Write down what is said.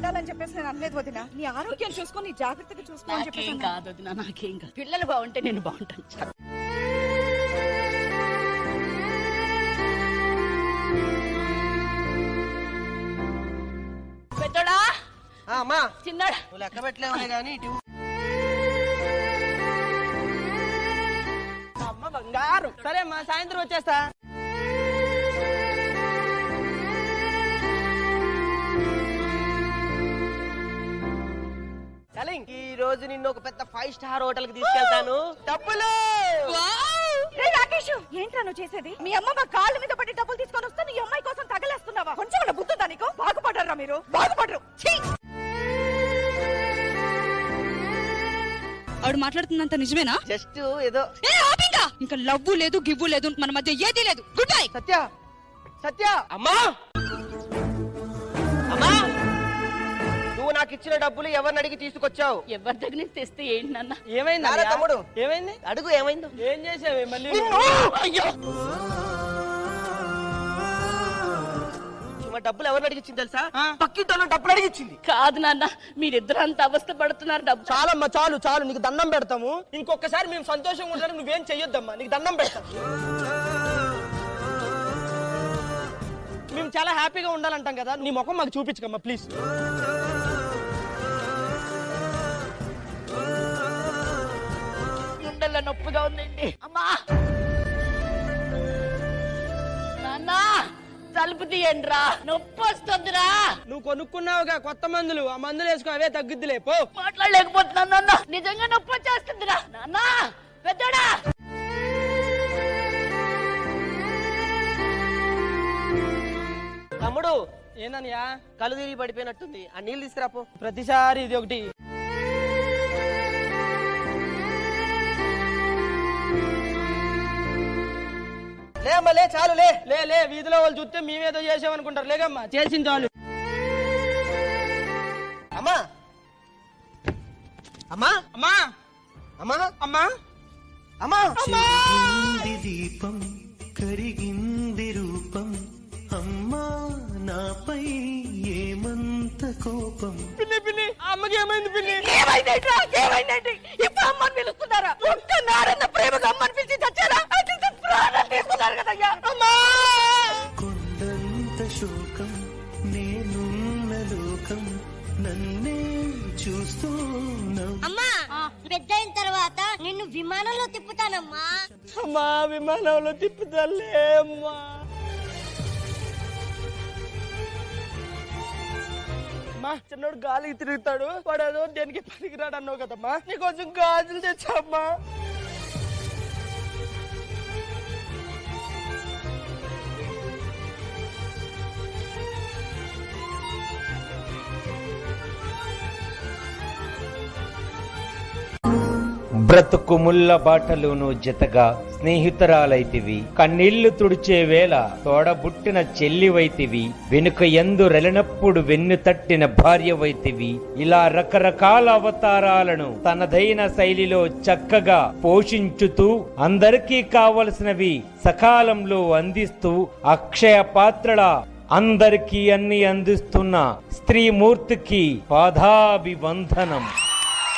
పడాలని చెప్పేసి నేను అనలేదు వదిన. నీ ఆరోగ్యం చూసుకొని జాగ్రత్తగా చూసుకో అని చెప్పేసి నాకేం. కాదు వదినా నాకేం కాదు. పిల్లలు బాగుంటే నేను బాగుంటాను. చాలు. పెద్దోడా? ఆ, అమ్మా. చిన్నాడా నువ్వు లెక్క పెట్టలేవులే కానీ ఇటు. అమ్మ బంగారు. సరే అమ్మా సాయంత్రం వచ్చేస్తా. చలింగ్ ఈ రోజు నిన్ను ఒక పెద్ద ఫైవ్ స్టార్ హోటల్కి తీసుకెళ్తాను. డబ్బులు రాకేష్ ఏంట్రా నువ్వు చేసేది? మీ అమ్మ మా కాళ్ళ మీద పడి డబ్బులు తీసుకొని వస్తే నీ అమ్మాయి కోసం తగలేస్తున్నావా? కొంచెం కూడా బుద్ధుందా నీకు? బాగుపడరా మీరు. బాగుపడరు. ఛీ! ఆవిడ మాట్లాడుతున్నంత నిజమేనా? జస్ట్ ఏదో ఏ ఆపింగా ఇంకా లవ్వు లేదు గివ్వు లేదు మన మధ్య ఏదీ లేదు. Good bye Satya! సత్య! అమ్మా! అమ్మా! నాకు ఇచ్చిన డబ్బులు ఎవరిని అడిగి తీసుకొచ్చావు? ఎవరి దగ్గర నుంచి తెస్తే ఏంటి నాన్న? ఏమైంది నారా తమ్ముడు. ఏమైంది? అడుగు ఏమైంది? ఏం చేసావే మళ్ళీ అయ్యో! ఈమె డబ్బులు ఎవరిని అడిగిచ్చింది తెలుసా? ఆ. పక్కింటోళ్ళు డబ్బులు అడిగిచ్చింది. కాదు నాన్న మీరిద్దరు అంత అవస్థ పడుతున్నారు డబ్బు. చాలమ్మా చాలు చాలు. నీకు దండం పెడతాము. ఇంకొకసారి మేము సంతోషంగా ఉండడానికి నువ్వేం చెయ్యొద్దమ్మా. నీకు దండం పెడతాం. మేము చాలా హ్యాపీగా ఉండాలంటాం కదా. నీ ముఖం మాకు చూపించకమ్మా ప్లీజ్. నొప్పిగా ఉందండి. అమ్మా! నాన్న తలుపు తీయండి రా నొప్పి వస్తుందిరా. నువ్వు కొనుక్కున్నావుగా కొత్త మందులు. ఆ మందులు వేసుకో అవే తగ్గుద్దిలే. పో. మాట్లాడలేకపోతున్నాను నాన్న. నిజంగా నొప్పి వచ్చేస్తుందిరా. నాన్న పెద్దడా. తమ్ముడు ఏందనియా కళ్ళు తిరిగి పడిపోయినట్టుంది. ఆ నీళ్ళు తీసుకురాపో. ప్రతిసారి ఇది ఒకటి. లే అమ్మా లే చాలు లే. లే లే వీధిలో వాళ్ళు చూస్తే మేమేదో చేసామనుకుంటారు. లేకమ్మా చేసిన చాలు. అమ్మా. అమ్మా. అమ్మా. అమ్మా. అమ్మా. అమ్మా. చెరిగింది దీపం కరిగింది రూపం. అమ్మా నాపై ఏమంత కోపం? పిన్ని పిన్ని ఆ అమ్మకి ఏమైంది పిన్ని? ఏమైందండి ఏమైందండి ఇప్పుడు అమ్మని పిలుస్తున్నారా శోకం నేనున్న లోకం నన్నే చూస్తూ అమ్మా! పెద్దయిన తర్వాత నిన్ను విమానంలో తిప్పుతానమ్మా. అమ్మా విమానంలో తిప్పుతలే అమ్మా. అమ్మా చిన్నోడు గాలికి తిరుగుతాడు. వాడేదో దేనికి పనికిరాడు అన్నావు కదమ్మా. నీకోసం గాజులు తెచ్చమ్మా బ్రతుకు ముల్ల బాటలును జతగా స్నేహితురాలైతివి. కన్నీళ్ళు తుడిచే వేళ తోడబుట్టిన చెల్లివైతివి. వెనుక ఎందు రెలనప్పుడు వెన్ను తట్టిన భార్యవైతివి. ఇలా రకరకాల అవతారాలను తనదైన శైలిలో చక్కగా పోషించుతూ అందరికీ కావలసినవి సకాలంలో అందిస్తూ అక్షయ పాత్రల అందరికీ అన్ని అందిస్తున్న స్త్రీమూర్తికి పాదాభివందనం.